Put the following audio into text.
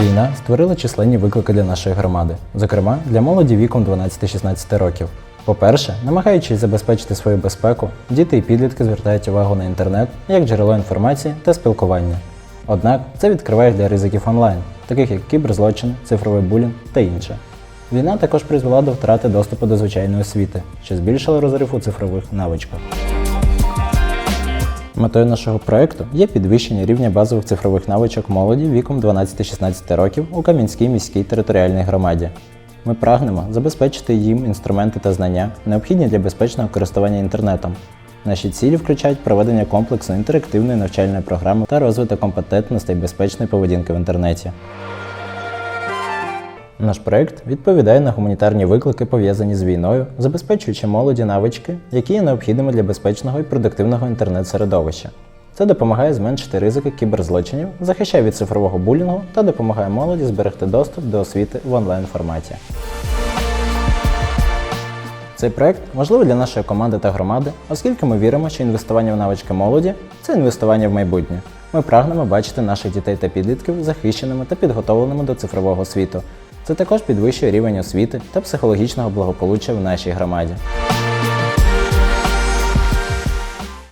Війна створила численні виклики для нашої громади, зокрема для молоді віком 12-16 років. По-перше, намагаючись забезпечити свою безпеку, діти і підлітки звертають увагу на інтернет як джерело інформації та спілкування. Однак це відкриває для ризиків онлайн, таких як кіберзлочин, цифровий булінг та інше. Війна також призвела до втрати доступу до звичайної освіти, що збільшило розрив у цифрових навичках. Метою нашого проекту є підвищення рівня базових цифрових навичок молоді віком 12-16 років у Кам'янській міській територіальній громаді. Ми прагнемо забезпечити їм інструменти та знання, необхідні для безпечного користування інтернетом. Наші цілі включають проведення комплексної інтерактивної навчальної програми та розвиток компетентностей безпечної поведінки в інтернеті. Наш проект відповідає на гуманітарні виклики, пов'язані з війною, забезпечуючи молоді навички, які є необхідними для безпечного і продуктивного інтернет-середовища. Це допомагає зменшити ризики кіберзлочинів, захищає від цифрового булінгу та допомагає молоді зберегти доступ до освіти в онлайн форматі. Цей проект важливий для нашої команди та громади, оскільки ми віримо, що інвестування в навички молоді це інвестування в майбутнє. Ми прагнемо бачити наших дітей та підлітків захищеними та підготовленими до цифрового світу. Це також підвищує рівень освіти та психологічного благополуччя в нашій громаді.